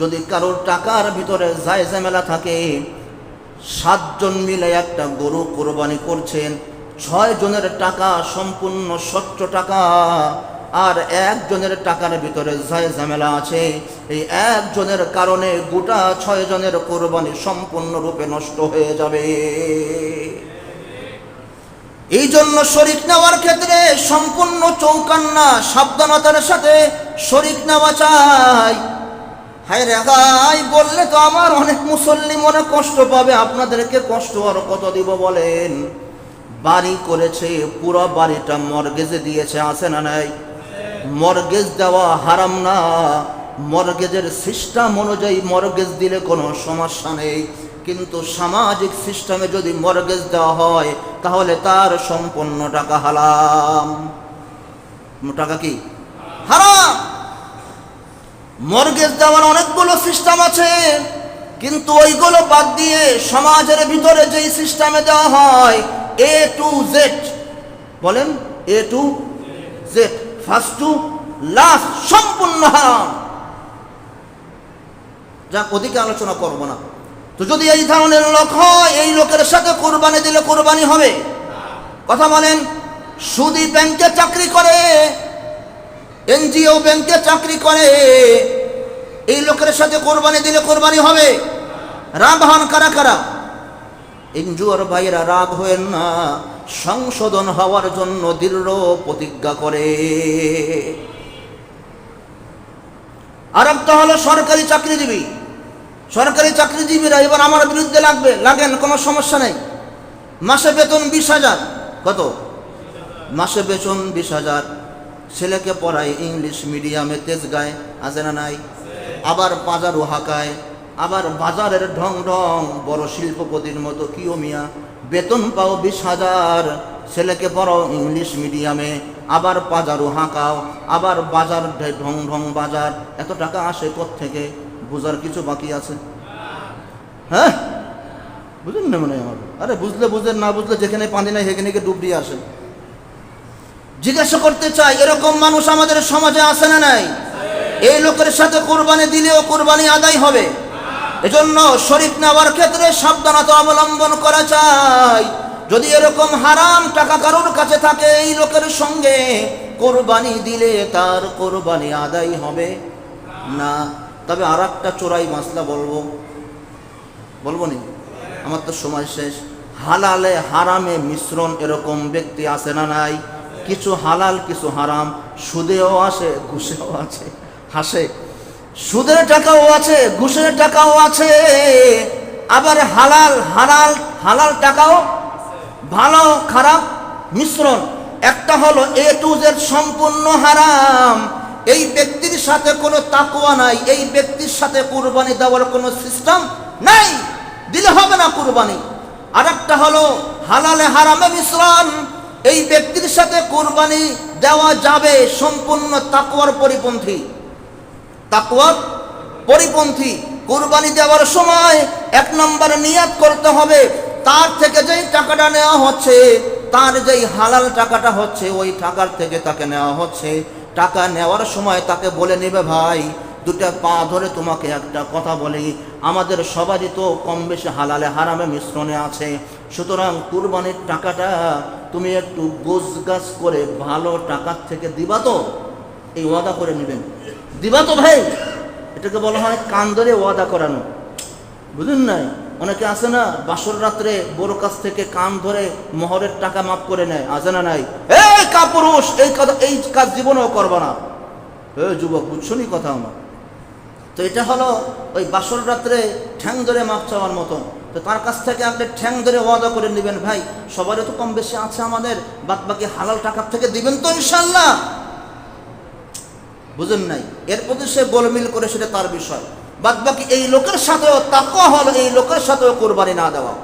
যদি কারোর টাকার ভিতরে যায় ঝামেলা থাকে, সাতজন মিলে একটা গরু কোরবানি করছেন ছয় জনের টাকা সম্পূর্ণ স্বচ্ছ টাকা, আর একজনের টাকার ভিতরে যায় ঝামেলা আছে, এই একজনের কারণে গোটা ছয় জনের কোরবানি সম্পূর্ণরূপে নষ্ট হয়ে যাবে। এই জন্য শরিক নেওয়ার ক্ষেত্রে সম্পূর্ণ চৌকান্না, সাবধানতার সাথে শরিক নেওয়া চাই। হায় রে ভাই বললে তো আমার অনেক মুসল্লি মনে কষ্ট পাবে, আপনাদেরকে কষ্ট আর কত দিব বলেন? বাড়ি করেছে, পুরো বাড়িটা মর্গেজে দিয়েছে, আছে না নাই? মর্গেজ দেওয়া হারাম না, মর্গেজের সিস্টেম অনুযায়ী মর্গেজ দিলে কোনো সমস্যা নেই। কিন্তু সামাজিক সিস্টেমে যদি মর্গেজ দেওয়া হয়, তাহলে তার সম্পূর্ণ টাকা হালাম টাকা কি? হারাম! মর্গেজ দেওয়ার অনেকগুলো সিস্টেম আছে, কিন্তু ওইগুলো বাদ দিয়ে সমাজের ভিতরে যেই সিস্টেমে দেওয়া হয় এ টু জেড বলেন A to Z first to last সম্পূর্ণ হারাম। যাক, ওদিকে আলোচনা করব না। তো যদি এই ধরনের লোক হয়, এই লোকের সাথে কোরবানি দিলে কোরবানি হবে। কথা বলেন, সুদি ব্যাংকে চাকরি করে, এনজিও ব্যাংকে চাকরি করে এই লোকের সাথে কোরবানি দিলে কোরবানি হবে। রাগ হন কারা কারা? এনজিওর ভাইয়েরা রাগ হয়েন না, সংশোধন হওয়ার জন্য দৃঢ় প্রতিজ্ঞা করে। আর একটা হলো সরকারি চাকরিজীবী সরকারি চাকরিজীবীরা এবার আমার বিরুদ্ধে লাগবে। লাগেন, কোনো সমস্যা নেই। মাসে বেতন বিশ হাজার। কত? মাসে বেতন বিশ হাজার। ছেলেকে পড়ায় ইংলিশ মিডিয়ামে তেজগায়, আছে না নাই? আবার বাজারও হাঁকায়। আবার বাজারের ঢং ঢং, বড় শিল্পপতির মতো কিও মিয়া। বেতন পাও বিশ হাজার, ছেলেকে পড়াও ইংলিশ মিডিয়ামে। আবার বাজারও হাঁকাও, আবার বাজার ঢং ঢং বাজার। এত টাকা আসে থেকে বোঝার কিছু বাকি আছে? হ্যাঁ? বুঝলেন না মনে আমার? আরে বুঝলে বুঝলেন না বুঝলে যেখানে পানি নাই সেখানে গিয়ে ডুব দিয়ে আসে জিজ্ঞাসা করতে চাই, এরকম মানুষ আমাদের সমাজে আসে না নাই? এই লোকের সাথে কোরবানি দিলেও কোরবানি আদায় হবে। এজন্য শরীফ নেওয়ার ক্ষেত্রে সাবধানতা অবলম্বন করা চাই। যদি এরকম হারাম টাকা কারোর কাছে থাকে, এই লোকের সঙ্গে কোরবানি দিলে তার কোরবানি আদায় হবে না। তবে আর একটা চোরাই মাসলা বলব। বলব নি? আমার তো সময় শেষ। হালালে হারামে মিশ্রণ এরকম ব্যক্তি আছে না নাই? কিছু হালাল, কিছু হারাম। সুদেও আছে ঘুষেও আছে হাসে, সুদের টাকাও আছে, ঘুষের টাকাও আছে, আবার হালাল হালাল হালাল টাকাও ভালো, খারাপ, মিশ্রণ। একটা হলো এ টু জেড সম্পূর্ণ হারাম। এই ব্যক্তির সাথে কোনো তাকুয়া নাই, এই ব্যক্তির সাথে কুরবানি দেওয়ার কোনো সিস্টেম নাই। দিলে হবে না কুরবানি। আর একটা হলো হালালে হারামে মিশ্রণ। এই ব্যক্তির সাথে কুরবানি দেওয়া যাবে, সম্পূর্ণ তাকুয়ার পরিপন্থী। তাকুয়ার পরিপন্থী, কুরবানি দেওয়ার সময় এক নম্বরে নিয়াত করতে হবে। তার থেকে যেই টাকাটা নেওয়া হচ্ছে, তার যেই হালাল টাকাটা হচ্ছে, ওই টাকার থেকে তাকে নেওয়া হচ্ছে। টাকা নেওয়ার সময় তাকে বলে নেবে, ভাই, দুটা পা ধরে তোমাকে একটা কথা বলি। আমাদের সবারই তো কম বেশি হালালে হারামে মিশ্রণে আছে। সুতরাং কুরবানির টাকাটা তুমি একটু গোছ গাছ করে ভালো টাকার থেকে দিবা তো? এই ওয়াদা করে নেবেন। দিবা তো ভাই। এটাকে বলা হয় কান ধরে ওয়াদা করানো। বুঝলেন নাই? অনেকে আছে না, বাসর রাত্রে বড় কাছ থেকে কান ধরে মোহরের টাকা মাফ করে নেয়। আছে না নাই? এই কাপুরুষ, এই এই কাজ জীবনেও করবা না। এ যুবক বুঝছ নি কথা আমার? তো এটা হলো ওই বাসর রাত্রে ঠ্যাং ধরে মাপ চাওয়ার মতন। তো তার কাছ থেকে আপনি ঠ্যাং ধরে ওয়াদা করে নেবেন ভাই? সবারই তো কম বেশি আছে আমাদের। বাদ বাকি হালাল টাকার থেকে দিবেন তো ইনশাল্লাহ। বুঝেন নাই? এর প্রতি সে গোলমিল করে সেটা তার বিষয়। বাদ বাকি এই লোকের সাথেও তাকওয়া হলো, এই লোকের সাথেও কোরবানি না দেওয়া।